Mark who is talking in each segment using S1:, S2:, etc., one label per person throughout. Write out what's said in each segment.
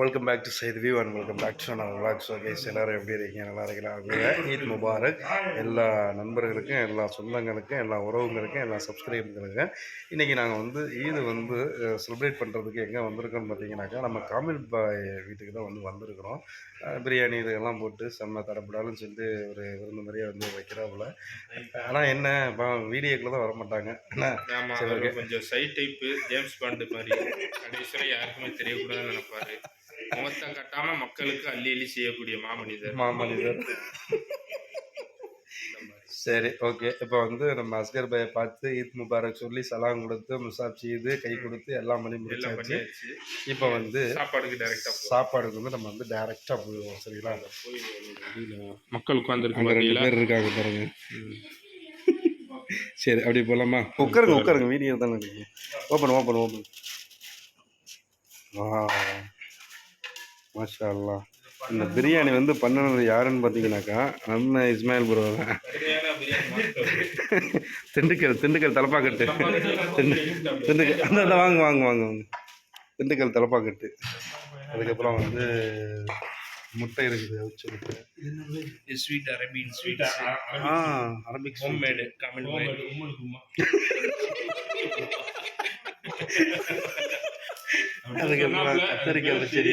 S1: Welcome back to side view and welcome back to நான் vlog so guys எல்லோரும் எப்படி இருக்கீங்க? நல்லா இருக்கிறாங்க ஈத் முபாரக் எல்லா நண்பர்களுக்கும் எல்லா சொந்தங்களுக்கும் எல்லா உறவுங்களுக்கும் எல்லா சப்ஸ்கிரைபர்களுக்கும் இன்றைக்கி நாங்கள் வந்து ஈது வந்து செலிப்ரேட் பண்ணுறதுக்கு எங்கே வந்திருக்கோம்னு பார்த்தீங்கன்னாக்கா நம்ம காமில் பாய் வீட்டுக்கு தான் வந்து வந்திருக்கிறோம். பிரியாணி இதெல்லாம் போட்டு செம்ம தடப்படாலும் சொல்லிட்டு ஒரு விருந்து மாதிரியே வந்து வைக்கிறாப்புல. ஆனால் என்ன வீடியோக்குள்ள தான் வர மாட்டாங்க என்ன?
S2: ஆமா
S1: சரி,
S2: அவரு
S1: okay.
S2: கொஞ்சம் சைட் டைப்பு ஜேம்ஸ் பாண்டு மாதிரி. கடைசியில் யாருக்குமே தெரியக்கூடாதுன்னு நினைப்பாரு. முகத்தை கட்டாம மக்களுக்கு அள்ளி அள்ளி செய்யக்கூடிய மாமனிதர்.
S1: மாமனிதர். சரி ஓகே. இப்போ வந்து நம்ம அஸ்கர் பையை பார்த்து ஈத் முபாரக் சொல்லி சலாம் கொடுத்து முசாப் செய்து கை கொடுத்து எல்லாம் பண்ணி முடிச்சாச்சு. இப்போ வந்து
S2: சாப்பாடுக்கு டைரக்டா
S1: சாப்பாடுக்கு வந்து நம்ம வந்து டைரெக்டாக போயிடுவோம் சரிங்களா?
S2: மக்கள் உட்காந்துருக்கு
S1: ரெண்டு பேர் இருக்காங்க பாருங்க. சரி அப்படி போகலாமா உட்காருங்க உட்காருங்க. வீடியோ தானே இருக்கு. ஓப்பன் ஓப்பன் ஓப்பன் வா மாஷா அல்லாஹ் இந்த பிரியாணி வந்து பண்ணினது யாருன்னு பார்த்தீங்கன்னாக்கா நம்ம இஸ்மாயில் ப்ரோ தான். திண்டுக்கல் திண்டுக்கல் தலப்பாக்கட்டு. திண்டு திண்டுக்கல் அந்த அந்த வாங்க வாங்க வாங்க வாங்க. திண்டுக்கல் தலப்பாக்கட்டு. அதுக்கப்புறம் வந்து முட்டை இருக்குது அவிச்ச முட்டை.
S2: Sweet Arabian sweet
S1: ah Arabic
S2: home made comment
S1: அதுக்கப்புறம் கத்தரிக்காய் பச்சடி.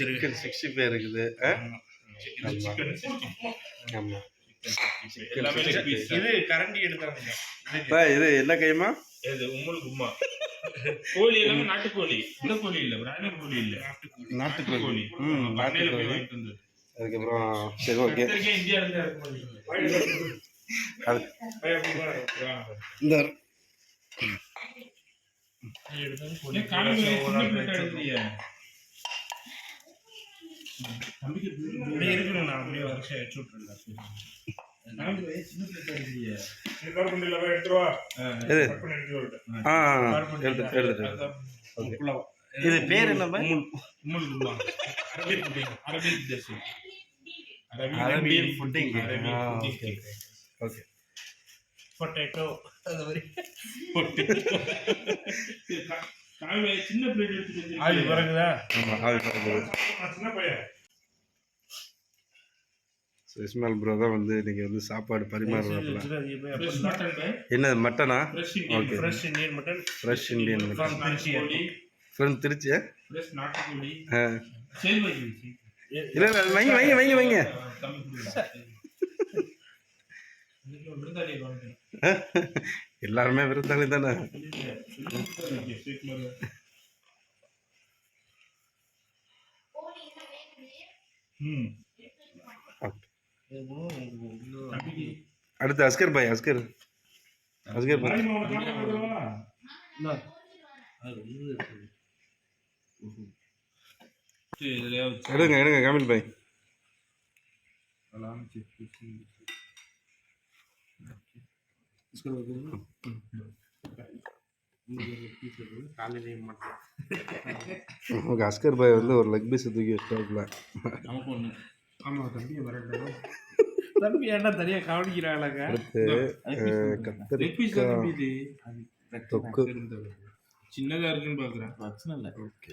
S1: சிக்கன் சிக்ஸ்டி ஃபைவ் இருக்குது? ஆமாம்.
S2: இது கரண்டி எடுத்தாங்க.
S1: பா, இது என்ன கைமா
S2: இது கும்மா. கோழி எல்லாமே நாட்டுக்கோழி. இந்த கோழி இல்ல பிராய்லர் கோழி இல்ல.
S1: நாட்டுக்கோழி.
S2: கோழி
S1: ம்
S2: பண்ணையில
S1: நாட்டுக்கோழி.
S2: போய் வாங்கிட்டு வந்தது.
S1: அதுக்கப்புறம் சரி ஓகே.
S2: இந்தியா இருந்து.
S1: இந்த
S2: ஏன் காலையில சின்ன பிளேட் எடுக்கலையே? அப்படியே இருக்கணும் நான் வருஷம் வச்சு
S1: இது ஓகே. பேர் என்ன.
S2: Arabic pudding. அரபிக் பொட்டேட்டோ அது மாதிரி. காலையில சின்ன பிளேட் எடுத்துட்டு
S3: ஆவி பிறகுதா?
S1: ஆமாம் ஆவி பறக்குது
S3: சின்ன பையன்
S1: ஸோ இஸ்மாயில் ப்ரோ தான் வந்து இன்னைக்கு வந்து சாப்பாடு பரிமாறுறாப்புல.
S2: ஃப்ரெஷ் மட்டன்
S1: என்ன மட்டனா
S2: fresh. Indian
S3: fresh Indian mutton
S1: fresh Indian mutton
S2: from Trichy
S1: ஆ. இல்லை இல்லை வைங்க வைங்க வைங்க எல்லாருமே விருந்தாளி தானே? அடுத்து அஸ்கர் பாய் அஸ்கர். அஸ்கர் பாய். எடுங்க எடுங்க காமில் பாய். ஓகே அஸ்கர் பாய் வந்து ஒரு லெக் பீஸ் தூக்கி வச்சிட்டாப்புல.
S2: நமக்கு ஒன்று
S3: ஆமா தம்பி வரட்டும் தம்பி ஏன்டா தனியா கவனிக்கிறாங்க
S1: அடுத்து அஹ்,
S2: லெக் பீஸ் தான். தம்பி
S1: கத்திரிக்காய்
S2: இது
S1: தொக்கு.
S2: சின்னதா இருக்குன்னு பாக்குறேன். பிரச்சனை இல்லை.
S1: ஓகே.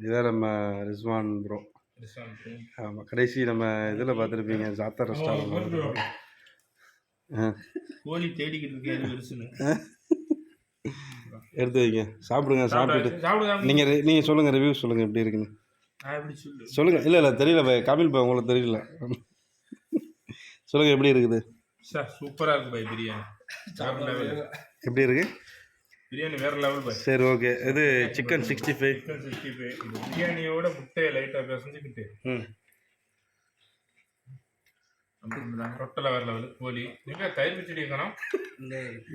S1: இதான் நம்ம ரிஸ்வான் ப்ரோ ஆமாம் கடைசி நம்ம இதில் பார்த்துருப்பீங்க ஜாத்தா ரெஸ்டாரண்ட்
S2: கோழி தேடிக்கிட்டு இருக்கேன்
S1: எடுத்து வைங்க. சாப்பிடுங்க சாப்பிட்டுட்டு. நீங்கள் நீங்கள் சொல்லுங்கள் ரிவ்யூ சொல்லுங்கள் எப்படி இருக்குன்னு. சொல்லுங்கள் இல்லை இல்லை தெரியல பாய் காமில் பாய் உங்களுக்கு தெரியல. சொல்லுங்கள் எப்படி இருக்குது?
S2: சார் சூப்பரா இருக்கு பாய் பிரியாணி.
S1: எப்படி இருக்கு?
S2: பிரியாணி வேற லெவல் பாய்
S1: சரி ஓகே இது chicken sixty five
S2: chicken sixty five பிரியாணியோட முட்டையை லைட்டாக பிசைஞ்சுக்கிட்டு.
S1: ம்.
S2: ரொட்டல வேற லெவல் கோழி நீங்க தயிர் பச்சடி காணும்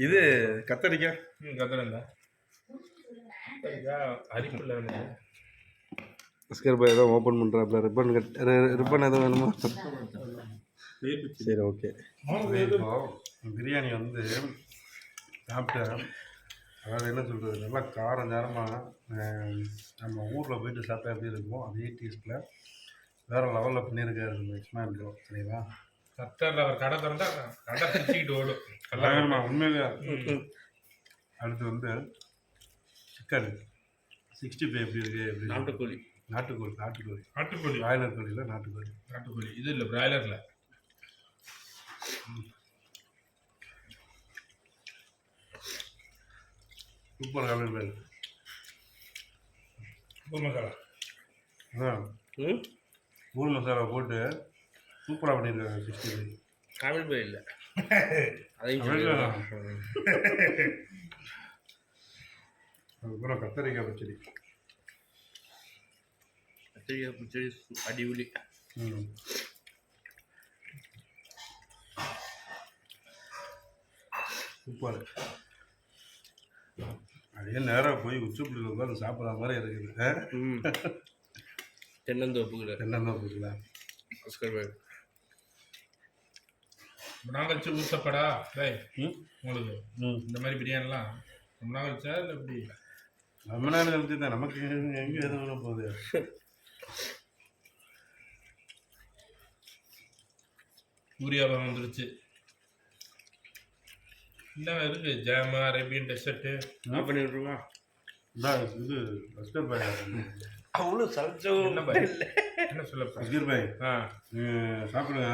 S1: இது கத்தரிக்காய்
S2: ம் கத்துறேன் அரிப்பு லெவல்
S1: அஸ்கர் பாய் தான் ஓப்பன் பண்ணுறாப்புல ரிப்பன் கட் ரிப்பன் எதுவும் வேணுமா? சரி ஓகே பிரியாணி வந்து சாப்பிட்டேன் அதாவது என்ன சொல்கிறது நல்லா காரம் சாரமாக நம்ம ஊரில் போயிட்டு சாப்பிட்டா எப்படி இருக்கும் அதே டேஸ்ட்டில் வேறு லெவலில் பண்ணியிருக்காரு நம்ம இஸ்மாயில் ப்ரோ சரிங்களா?
S2: கத்தாரில் அவர் கடை திறந்தா கடை பிடிச்சிக்கிட்டு ஓடும்.
S1: கல்யாணமா உண்மையிலே அடுத்து வந்து சிக்கன் சிக்ஸ்டி ஃபைவ் எப்படி இருக்கு? எப்படி?
S2: நாட்டுக்கோழி.
S1: நாட்டுக்கோழி நாட்டுக்கோழி.
S2: நாட்டுக்கோழி.
S1: பிராய்லர் கோழியில் நாட்டுக்கோழி.
S2: நாட்டுக்கோழி. இது இல்லை பிராய்லரில்
S1: சூப்பர் கலர் பேர்.
S2: உப்பு மசாலா.
S1: அதான் ஊர் மசாலா போட்டு சூப்பராக பண்ணியிருக்காங்க சிக்ஸ்டி ஃபைவ்
S4: தமிழ் பேர் இல்லை.
S1: அதுக்கப்புறம் கத்தரிக்காய் பச்சடி.
S4: கத்திரிக்காய் பச்சடி அடிபொலி
S1: ம். சூப்பர் அப்படியே நேராக போய் உச்சிப்புள்ளியில் உட்காந்து சாப்பிட்ற மாதிரி இருக்குது.
S4: ஆஸ்கர் பாய்
S2: ரொம்ப நாள் கழிச்சு ஊசப்படா டேய்
S1: ம்?
S2: உங்களுக்கு
S1: ம்.
S2: இந்த மாதிரி பிரியாணிலாம் ரொம்ப நாள் கழிச்சா இல்லை எப்படி?
S1: நம்ம நாள் கழிச்சு தான். நமக்கு எங்கே எது பண்ண போகுது?
S2: சூர்யாபம் வந்துருச்சு. என்ன இருக்கு? ஜாமு அரேபியன் டெசர்ட்டு
S1: இந்தா, இது அஸ்கர் பாய்.
S4: அவ்வளோ
S2: என்ன
S4: சமைச்சவங்க
S2: பாய் என்ன சொல்ல?
S1: அஸ்கர் பாய்
S2: ஆ.
S1: சாப்பிடுங்க.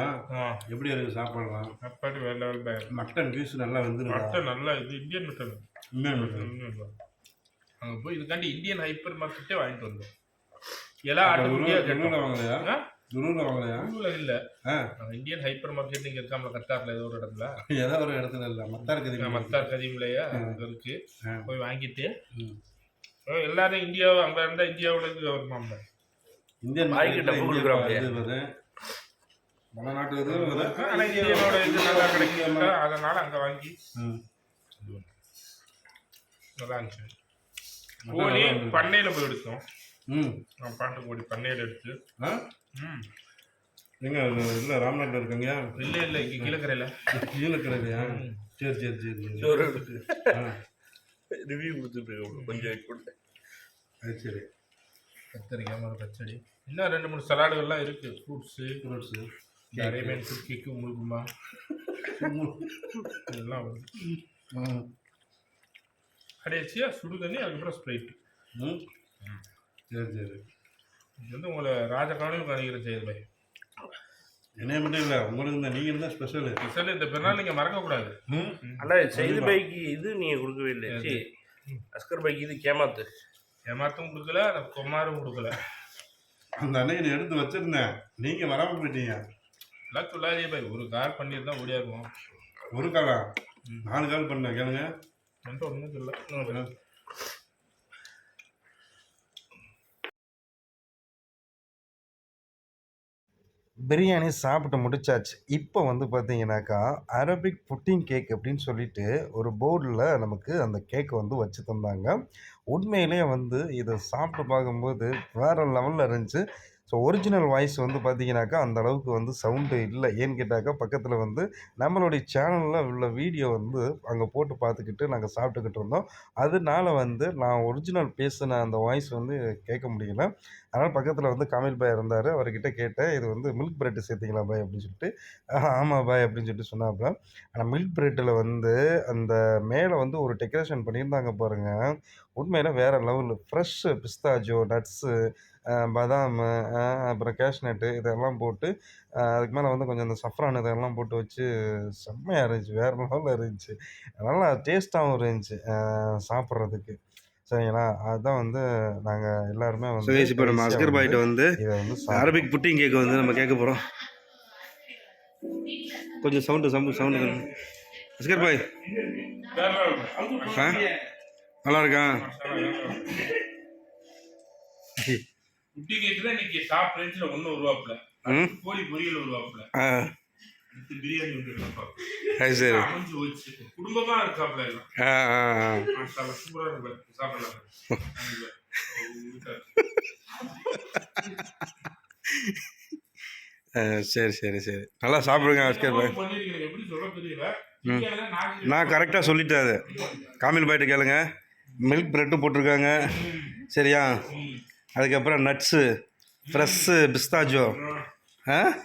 S1: எப்படி இருக்குது சாப்பாடுலாம்
S2: சாப்பாடு வேற லெவல் பாய்.
S1: மட்டன் பீஸ் நல்லா வந்துருக்கா
S2: மட்டன் நல்லா இது இந்தியன் மட்டன்
S1: உண்மையான மட்டன்
S2: அங்கே போய் இதுக்காண்டி இந்தியன் ஹைப்பர் மார்க்கெட்டே வாங்கிட்டு வந்தோம். எல்லா ஆட்டுக்குட்டியாக
S1: துருவில்
S2: கேட்டோம்.
S1: வாங்கலையா? துருவில் வாங்கலையா?
S2: ஊர்ல இல்ல. அங்க இந்தியன் ஹைப்பர் மார்க்கெட் இங்க இருக்காமல கத்தார்ல ஏதோ ஒரு இடத்துல.
S1: ஏதோ ஒரு இடத்துல இல்லை மத்தா இருக்குது
S2: மத்தார் கதீம்லயா? அங்க இருக்கு. போய் வாங்கிட்டு. எல்லாரும் இந்தியா அங்க இருந்தா இந்தியாவோட இது வருமாம்
S1: இந்தியன் இந்தியன்
S4: கொடுக்குறாங்க.
S1: பல நாட்டு இது வருது
S2: ஆனா இந்தியனோட இது நல்லா கிடைக்கும் அதனால அங்க வாங்கி. நல்லா இருந்துச்சு. பண்ணையில போய் எடுத்தோம்.
S1: ம்.
S2: நான் பாட்டு கோழி பண்ணையில எடுத்து.
S1: ஆ?
S2: ம்.
S1: எங்க இல்லை ராம்நாட்டில் இருக்கீங்க?
S2: இல்ல இல்ல இங்க கீழக்கரையில
S1: கீழே கிடைக்கலையா சரி சரி சரி ஆ.
S4: ரிவ்யூ கொடுத்துட்டு கொஞ்சம்
S1: அது சரி.
S2: கத்தரிக்காய் ஒரு பச்சடி. இன்னும் ரெண்டு மூணு சலாடுகள்லாம் இருக்கு. Fruits
S1: fruits
S2: Arabian food cake முழுக்குமா இதெல்லாம் வருது கடைசியாக சுடு தண்ணி அதுக்கப்புறம் ஸ்ப்ரைட்டு
S1: ம். சரி சரி.
S2: இது வந்து உங்களை ராஜகாலையும் காணிக்கிற செய்யுது பாய்
S1: என்னைய மட்டும் இல்லை உங்களுக்கு தான் நீங்கள் தான் ஸ்பெஷலு
S2: ஸ்பெஷல் இந்த பெருநாள் நீங்கள் மறக்கக்கூடாது.
S4: அண்ணா செய்தி பைக்கு இது நீங்கள் கொடுக்கவே இல்லை. சி அஸ்கர் பைக்கு இது கேமாத்து
S2: ஏமாத்தும் கொடுக்கல கொமாரும் கொடுக்கல.
S1: அந்த அன்னைக்கு நான் எடுத்து வச்சிருந்தேன். நீங்கள் வராமல் போயிட்டீங்க.
S2: எல்லாம் சொல்லாதே பாய். ஒரு கால் பண்ணியிருந்தா ஓடியாருவோம்
S1: ஒரு காலா? நாலு கால் பண்ணேன் கேளுங்க.
S2: என்கிட்ட ஒன்றும் சொல்ல
S1: பிரியாணி சாப்பிட்டு முடிச்சாச்சு. இப்போ வந்து பார்த்தீங்கன்னாக்கா அரபிக் புட்டிங் கேக் அப்படின்னு சொல்லிட்டு ஒரு போர்டில் நமக்கு அந்த கேக்கை வந்து வச்சு தந்தாங்க. உண்மையிலேயே வந்து இதை சாப்பிட்டு பார்க்கும்போது வேறு லெவலில் இருந்துச்சு. ஸோ ஒரிஜினல் வாய்ஸ் வந்து பார்த்தீங்கன்னாக்கா அந்த அளவுக்கு வந்து சவுண்டு இல்லை. ஏன்னு கேட்டாக்கா பக்கத்தில் வந்து நம்மளுடைய சேனலில் உள்ள வீடியோ வந்து அங்கே போட்டு பார்த்துக்கிட்டு நாங்கள் சாப்பிட்டுக்கிட்டு இருந்தோம். அதனால வந்து நான் ஒரிஜினல் பேசின அந்த வாய்ஸ் வந்து கேட்க முடியல. அதனால் பக்கத்தில் வந்து காமில் பாய் இருந்தார். அவர்கிட்ட கேட்டேன் இது வந்து மில்க் பிரெட்டு சேர்த்திங்களா பாய்? அப்படின்னு சொல்லிட்டு. ஆமாம் பாய் அப்படின்னு சொல்லிட்டு சொன்னாப்புல. ஆனால் மில்க் பிரெட்டில் வந்து அந்த மேலே வந்து ஒரு டெக்கரேஷன் பண்ணியிருந்தாங்க பாருங்கள் உண்மையில் வேறு லெவலில் ஃப்ரெஷ்ஷு பிஸ்தாஜோ நட்ஸு பாதாம் அப்புறம் கேஷ்நட்டு இதெல்லாம் போட்டு அதுக்கு மேலே வந்து கொஞ்சம் இந்த சஃப்ரான் இதெல்லாம் போட்டு வச்சு செம்மையாக இருந்துச்சு. வேறு லெவலில் இருந்துச்சு. நல்லா டேஸ்ட்டாகவும் இருந்துச்சு சாப்பிட்றதுக்கு. சரிங்களா? அதுதான் வந்து நாங்கள் எல்லாருமே வந்து
S5: சுகேஷ் இப்போ நம்ம அஸ்கர் பாய்கிட்ட வந்து. அரபிக் புட்டிங் கேக் வந்து நம்ம கேட்க போகிறோம் கொஞ்சம் sound sound sound Asgar bhai ஆ? நல்லா இருக்கா?
S2: குட்டி தான் இன்னைக்கு டாப் ரேஞ்சில் ஒன்று உருவாப்புல. கோழி பொரியல் உருவாப்புல. அடுத்து பிரியாணி
S5: சரி.
S2: அமைஞ்சு குடும்பமா இருக்காப்புல எல்லாம். சூப்பரா இருக்கு சாப்பிடலாம்.
S5: சரி சரி சரி. நல்லா சாப்பிடுங்க பாய்.
S2: நாக்கு-
S5: நான் கரெக்டாக சொல்லிட்டேன் அது. காமில் பாய்கிட்ட கேளுங்க. மில்க் ப்ரெட்டு போட்டிருக்காங்க. சரியா. அதுக்கப்புறம் நட்ஸு ஃப்ரெஷ்ஷு பிஸ்தாஜோ. ஆ?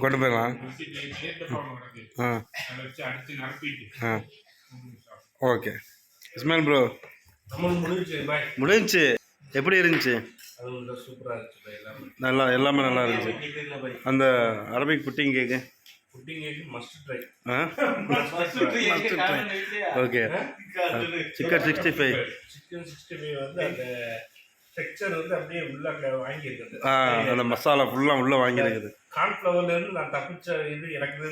S2: கொண்டு போயிடலாம்
S1: ஆ. ஆ. ஓகே. இஸ்மாயில் ப்ரோ
S4: முடிஞ்சு
S1: எப்படி இருந்துச்சு? நல்லா எல்லாமே நல்லா இருந்துச்சு. அந்த Arabic pudding cake
S4: pudding cake must try
S1: ah okay chicken sixty five
S4: chicken sixty five வந்து அந்த டெக்ஸ்சர் வந்து அப்படியே உள்ள வாங்கி இருக்குது
S1: ஆ அந்த மசாலா ஃபுல்லாக உள்ளே வாங்கியிருக்குது
S4: கார்ன்ஃப்ளவர்ல இருந்து நான் தப்பிச்ச இது எனக்கு.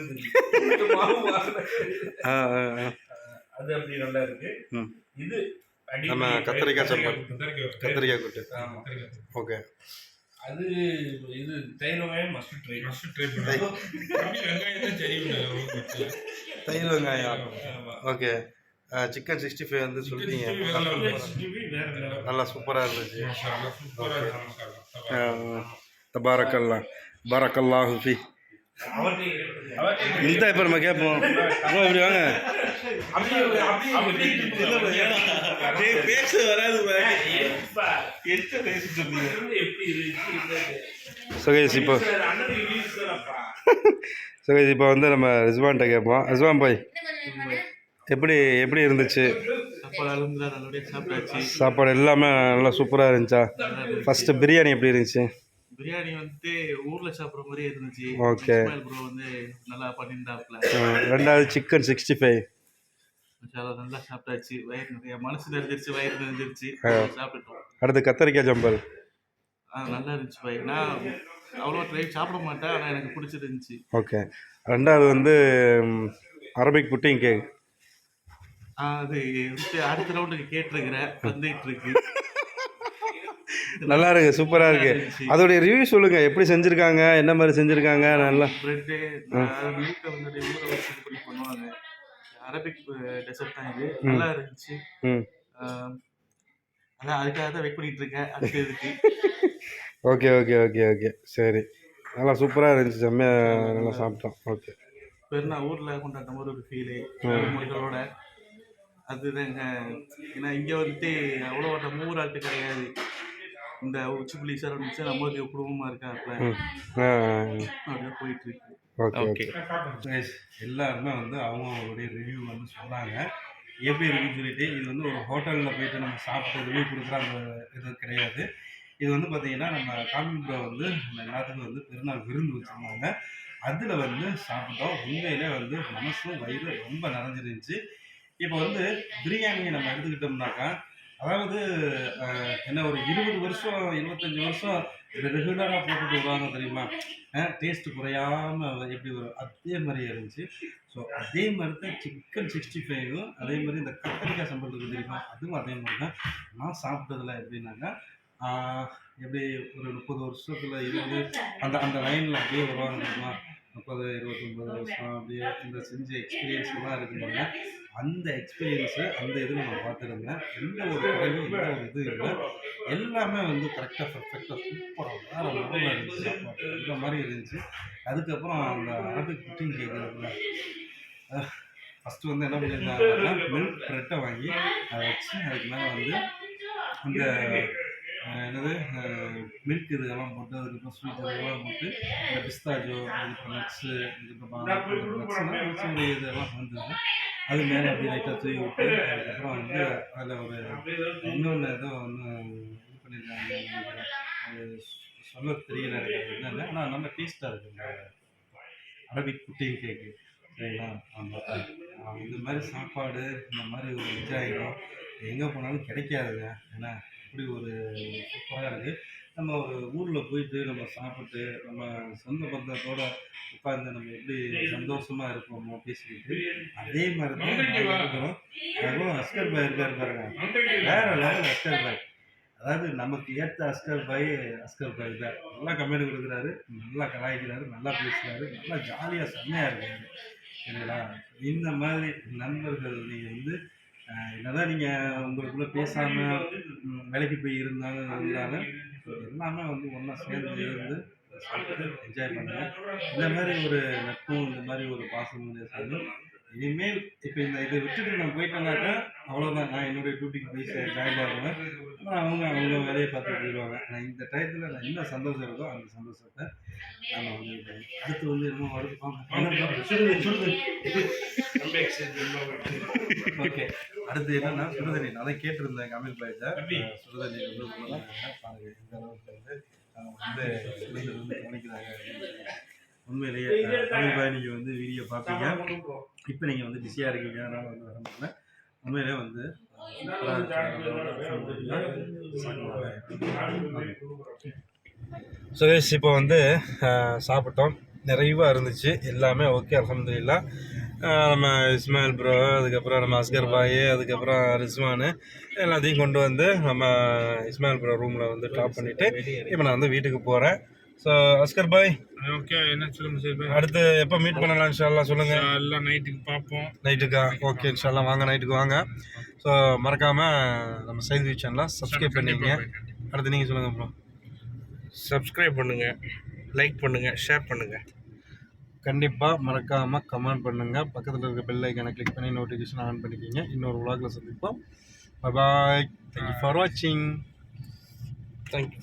S4: அது அப்படி நல்லா இருக்கு.
S1: ம்.
S4: இது அடி
S1: நம்ம கத்திரிக்காய் சம்பல்
S2: கத்திரிக்காய்
S1: கூட்டு. ஓகே.
S4: அது இது தைல வெங்காயம் மஸ்ட் ட்ரை
S2: மஸ்ட் ட்ரை பண்ணுவோம் வெங்காயம் தான் தெரியும்
S1: தயிர் வெங்காயம். ஓகே. சிக்கன் சிக்ஸ்டி ஃபைவ் வந்து சொல்லிட்டீங்க. நல்லா சூப்பராக இருந்துச்சு.
S2: சூப்பராக இருக்கு மசாலா
S1: தபாரக்கல்லா. பாரக்கல்லாஹு ஃபி.
S4: அவர்கிட்ட- அவர்கிட்ட
S1: இந்த இப்போ நம்ம கேட்போம் இப்படி வாங்க.
S3: பேச வராது
S1: சுகேஷ் இப்போ. சுகேஷ் வந்து நம்ம ரிஸ்வான்கிட்ட கேட்போம். ரிஸ்வான் பாய். எப்படி எப்படி இருந்துச்சு?
S3: சாப்பாடு
S1: எல்லாமே நல்லா சூப்பராக இருந்துச்சா? ஃபஸ்ட்டு பிரியாணி எப்படி இருந்துச்சு?
S3: பிரியாணி வந்துட்டு ஊர்ல சாப்பிட்ற மாதிரியே இருந்துச்சு.
S1: Okay.
S3: ப்ரோ வந்து நல்லா பண்ணியிருந்தாப்புல.
S1: ரெண்டாவது சிக்கன் சிக்ஸ்டி ஃபைவ்
S3: நல்லா சாப்பிட்டாச்சு. வயிறு நிறைய மனசு நிறைஞ்சிருச்சு வயிறு நிறைஞ்சிருச்சு. சாப்பிட்டுட்டோம்.
S1: அடுத்து கத்தரிக்காய் ஜம்பல்
S3: நல்லா இருந்துச்சு பாய் நான் அவ்வளோ ட்ரை சாப்பிட மாட்டேன் ஆனால் எனக்கு பிடிச்சிருந்துச்சு
S1: ஓகே. ரெண்டாவது வந்து அரபிக் புட்டிங் கேக்.
S3: அது அடுத்த ரவுண்டுக்கு கேட்டிருக்கிறேன். வந்துட்டு இருக்கு
S1: நல்லா இருக்கு. சூப்பராக இருக்கு. அதோடைய ரிவ்யூ சொல்லுங்க எப்படி செஞ்சுருக்காங்க என்ன மாதிரி செஞ்சுருக்காங்க நல்லா.
S3: அரபிக் டெசர்ட் தான் இது. நல்லா இருந்துச்சு. அதான் அதுக்காக தான் வெயிட் பண்ணிட்டு இருக்கேன். அடுத்த இதுக்கு
S1: ஓகே ஓகே ஓகே ஓகே. சரி. நல்லா சூப்பராக இருந்துச்சு. செம்மையாக நல்லா சாப்பிட்டோம். ஓகே.
S3: பெருநா ஊரில் கொண்டாட்ட மாதிரி ஒரு ஃபீலு மொழிகளோட. அதுதாங்க ஏன்னா இங்கே வந்துட்டு அவ்வளோ நம்ம ஊர் ஆட்டு கிடையாது. இந்த உச்சிப்புள்ளி சார் வந்துச்சு. நம்மளுக்கு குடும்பமாக
S1: ஆ.
S3: அப்படியே போயிட்டு இருக்கு.
S1: ஓகே எல்லாருமே வந்து அவங்களுடைய ரிவ்யூ வந்து சொன்னாங்க. எப்படி இருக்குன்னு சொல்லிட்டு இது வந்து ஒரு ஹோட்டலில் போயிட்டு நம்ம சாப்பிட்டு ரிவ்யூ கொடுக்குற அந்த இது கிடையாது. இது வந்து பார்த்தீங்கன்னா நம்ம ப்ரோ வந்து நம்ம எல்லாத்துக்கும் வந்து பெருநாள் விருந்து வச்சுருந்தாங்க. அதில் வந்து சாப்பிட்டோம். உண்மையிலே வந்து மனசும் வயிறு ரொம்ப நிறைஞ்சிருந்துச்சு. இப்போ வந்து பிரியாணியை நம்ம எடுத்துக்கிட்டோம்னாக்கா அதாவது என்ன ஒரு இருபது வருஷம் இருபத்தஞ்சி வருஷம் ரெகுலராக போட்டுட்டு வருவாங்க தெரியுமா? டேஸ்ட் குறையாம எப்படி வரும்? அதே மாதிரி இருந்துச்சு. ஸோ அதே மாதிரி தான் சிக்கன் சிக்ஸ்டி ஃபைவும் அதே மாதிரி இந்த கத்திரிக்காய் சம்பளம் இருக்கு தெரியுமா? அதுவும் அதே மாதிரி தான். நான் சாப்பிட்டதில் எப்படின்னாக்கா எப்படி ஒரு முப்பது வருஷத்துல இருந்து அந்த அந்த லைனில் அப்படியே வருவாங்க தெரியுமா? முப்பது இருபத்தொம்பது வருஷம் அப்படியே இந்த செஞ்ச எக்ஸ்பீரியன்ஸ் எல்லாம் இருக்குங்க அந்த எக்ஸ்பீரியன்ஸு அந்த இதில் நான் பார்த்துருந்தேன். எந்த ஒரு குறைவும் எந்த ஒரு இது இல்லை. எல்லாமே வந்து கரெக்டாக பர்ஃபெக்டாக சூப்பராக வேறு லெவலில் இருந்துச்சு. சாப்பாடு இந்த மாதிரி இருந்துச்சு. அதுக்கப்புறம் அந்த அரபிக் குக்கிங் கேட்குறதுல ஃபஸ்ட்டு வந்து என்ன பண்ணியிருந்தாங்கன்னா மில்க் ப்ரெட்டை வாங்கி அதை வச்சு அதுக்கு மேலே வந்து அந்த அஹ், என்னது மில்க் இதெல்லாம் போட்டு அதுக்கப்புறம் ஸ்வீட் இதெல்லாம் போட்டு இந்த பிஸ்தாஜோ அதுக்கப்புறம் நட்ஸு இதுக்கப்புறம் நட்ஸுடைய இதெல்லாம் வந்தது. அது மேலே அப்படியே லைட்டாக தூவி விட்டு அதுக்கப்புறம் வந்து அதில் ஒரு இன்னொன்று ஏதோ ஒன்று இது பண்ணியிருக்காங்க அது சொல்ல தெரியல எனக்கு ஆனால் நல்ல டேஸ்ட்டாக இருக்குது இந்த அரபிக் குட்டிங் கேக்கு சரிங்களா? ஆமாம் இந்த மாதிரி சாப்பாடு இந்த மாதிரி ஒரு என்ஜாயிடும் எங்கே போனாலும் கிடைக்காதுங்க. ஏன்னா இப்படி ஒரு சூப்பராக இருக்குது நம்ம ஒரு ஊரில் போயிட்டு நம்ம சாப்பிட்டு நம்ம சொந்த பந்தத்தோட உட்காந்து நம்ம எப்படி சந்தோஷமாக இருப்போமோ பேசிக்கிட்டு அதே மாதிரி தான் இருக்கிறோம். அதுவும் அஸ்கர் பாய் இருக்காரு பாருங்க. வேற லெவல் அஸ்கர் பாய் அதாவது நமக்கு ஏற்ற அஸ்கர் பாய் அஸ்கர் பாய் தான். நல்லா கமெண்ட் கொடுக்குறாரு நல்லா கலாய்க்கிறாரு நல்லா பேசுகிறாரு நல்லா ஜாலியாக செம்மையாக இருக்காரு. சரிங்களா இந்த மாதிரி நண்பர்கள் நீங்கள் வந்து என்னதான் நீங்கள் உங்களுக்குள்ளே பேசாமல் வேலைக்கு போய் இருந்தாலும் இருந்தாலும் எல்லாமே வந்து ஒன்றா சேர்ந்து இருந்து சாப்பிட்டு என்ஜாய் பண்ணுங்க. இந்த மாதிரி ஒரு நட்பும் இந்த மாதிரி ஒரு பாசமும் சேர்ந்து இனிமேல் இப்போ இந்த இதை விட்டுட்டு நான் போயிட்டேனாக்கா அவ்வளோதான் நான் என்னுடைய டியூட்டிக்கு போய் ஜாயின் ஆகுவேன். அவங்க அவங்க வேலையை பார்த்துட்டு போயிடுவாங்க. நான் இந்த டயத்தில் நான் என்ன சந்தோஷம் இருக்கோ அந்த சந்தோஷத்தை நான் வந்து அடுத்து வந்து என்ன வருது ஓகே அடுத்து என்னன்னா சுடுதண்ணி நான் தான் கேட்டிருந்தேன் கமில் பாய்ட்ட. சுடுதண்ணி வந்து இந்த அளவுக்கு வந்து அவங்க வந்து கவனிக்கிறாங்க. உண்மையிலேயே பாய் நீங்கள் வந்து வீடியோ பார்ப்பீங்க இப்போ நீங்கள் வந்து பிஸியாக இருக்கீங்க அதனால் வந்து வர முடியல. உண்மையிலே வந்து ஸோ இப்போ வந்து சாப்பிட்டோம். நிறைவாக இருந்துச்சு. எல்லாமே ஓகே அலமதுல்லா நம்ம இஸ்மாயில் ப்ரோ அதுக்கப்புறம் நம்ம அஸ்கர் பாய் அதுக்கப்புறம் ரிஸ்வானு எல்லாத்தையும் கொண்டு வந்து நம்ம இஸ்மாயில் ப்ரோ ரூமில் வந்து ட்ராப் பண்ணிவிட்டு இப்போ நான் வந்து வீட்டுக்கு போகிறேன் ஸோ அஸ்கர் பாய்
S2: ஓகே என்ன சொல்லுங்க சார்
S1: அடுத்து எப்போ மீட் பண்ணலாம் இன்ஷால்லா சொல்லுங்கள்
S2: எல்லாம் நைட்டுக்கு பார்ப்போம்.
S1: நைட்டுக்கா ஓகே இன்ஷால்லா வாங்க நைட்டுக்கு வாங்க. ஸோ மறக்காமல் நம்ம சைது சேனலாக சப்ஸ்கிரைப் பண்ணிக்கங்க. அடுத்து நீங்கள் சொல்லுங்கள் ப்ரோ
S4: சப்ஸ்கிரைப் பண்ணுங்க லைக் பண்ணுங்க ஷேர் பண்ணுங்க.
S1: கண்டிப்பாக மறக்காமல் கமெண்ட் பண்ணுங்கள் பக்கத்தில் இருக்க பெல் ஐக்கானை கிளிக் பண்ணி நோட்டிஃபிகேஷன் ஆன் பண்ணிக்கிங்க. இன்னொரு vlogல சந்திப்போம். பாய் தேங்க்யூ ஃபார் வாட்சிங்
S4: தேங்க்யூ